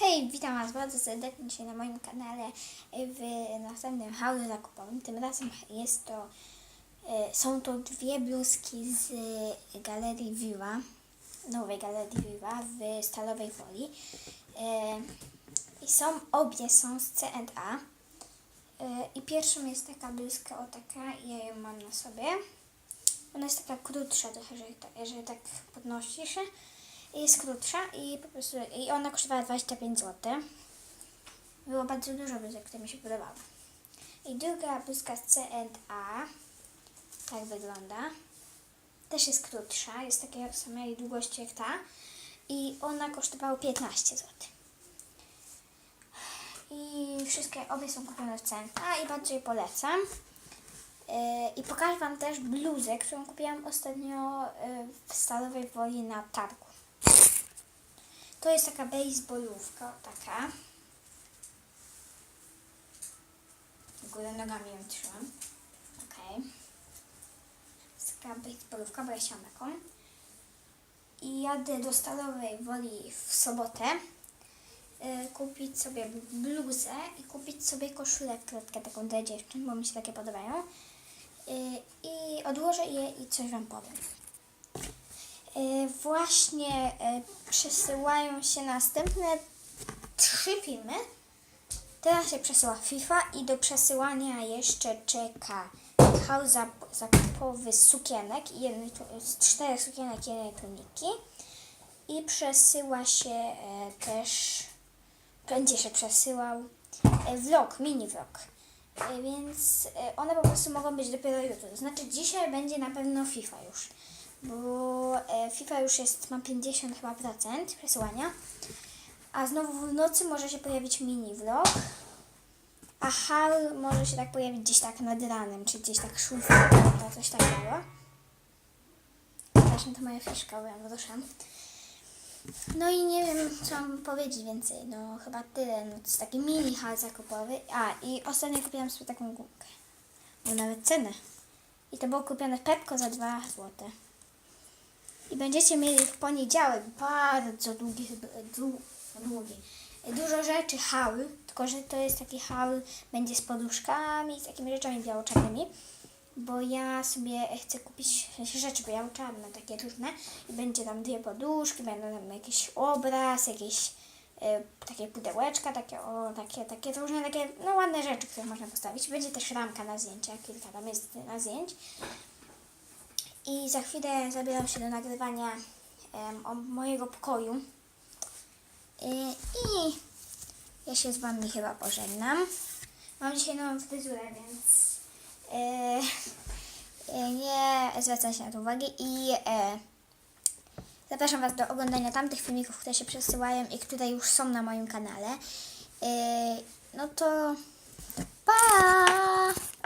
Hej, witam Was bardzo serdecznie dzisiaj na moim kanale w następnym haulu zakupowym. Tym razem jest to, e, są to dwie bluzki z galerii Viva, nowej galerii Viva w Stalowej Woli. E, I są, obie są z C&A. E, I pierwszą jest taka bluzka o taka, ja ją mam na sobie. Ona jest taka krótsza trochę, jeżeli tak podnosisz. Jest krótsza i po prostu i ona kosztowała 25 zł. Było bardzo dużo bluzek, które mi się podobały. I druga bluzka z C&A tak wygląda. Też jest krótsza, jest takiej samej długości jak ta. I ona kosztowała 15 zł. I wszystkie, obie są kupione w C&A i bardzo je polecam. Yy, I pokażę Wam też bluzę, którą kupiłam ostatnio yy, w Stalowej Woli na targu. To jest taka baseballówka, taka. Górę nogami ją trzymam. Okej. Jest taka baseballówka, bo ja chciałam taką. I jadę do Stalowej Woli w sobotę y, kupić sobie bluzę i kupić sobie koszulę w klatkę taką dla dziewczyn, bo mi się takie podobają. Y, I odłożę je i coś Wam powiem. Y, Właśnie y, przesyłają się następne trzy filmy. Teraz się przesyła FIFA i do przesyłania jeszcze czeka hał zakupowy sukienek, jednej, z czterech sukienek jednej tuniki. I przesyła się e, też, będzie się przesyłał e, vlog, mini vlog. E, więc e, one po prostu mogą być dopiero jutro. To znaczy dzisiaj będzie na pewno FIFA już. Bo e, FIFA już jest, ma 50 chyba procent przesyłania. A znowu w nocy może się pojawić mini vlog. A hal może się tak pojawić gdzieś tak nad ranem, czy gdzieś tak szósta, coś takiego. Właśnie to moja fiszka, bo ją ruszam. No i nie wiem, co mam powiedzieć więcej. No chyba tyle. No, to jest taki mini hal zakupowy. A, i ostatnio kupiłam sobie taką gumkę. Bo nawet cenę. I to było kupione w Pepko za 2 zł. I będziecie mieli w poniedziałek bardzo długi, dłu- długi, dużo rzeczy haul, tylko że to jest taki haul, będzie z poduszkami, z takimi rzeczami biało-czarnymi, bo ja sobie chcę kupić rzeczy biało-czarne, takie różne i będzie tam dwie poduszki, będą tam jakiś obraz, jakieś e, takie pudełeczka, takie, o, takie, takie różne, takie no ładne rzeczy, które można postawić. Będzie też ramka na zdjęcia, kilka tam jest na zdjęć. I za chwilę zabieram się do nagrywania o mojego pokoju. I, I ja się z Wami chyba pożegnam. Mam dzisiaj nową fryzurę, więc e, e, nie zwracajcie na to uwagi. I e, zapraszam Was do oglądania tamtych filmików, które się przesyłają i które już są na moim kanale. E, no to pa!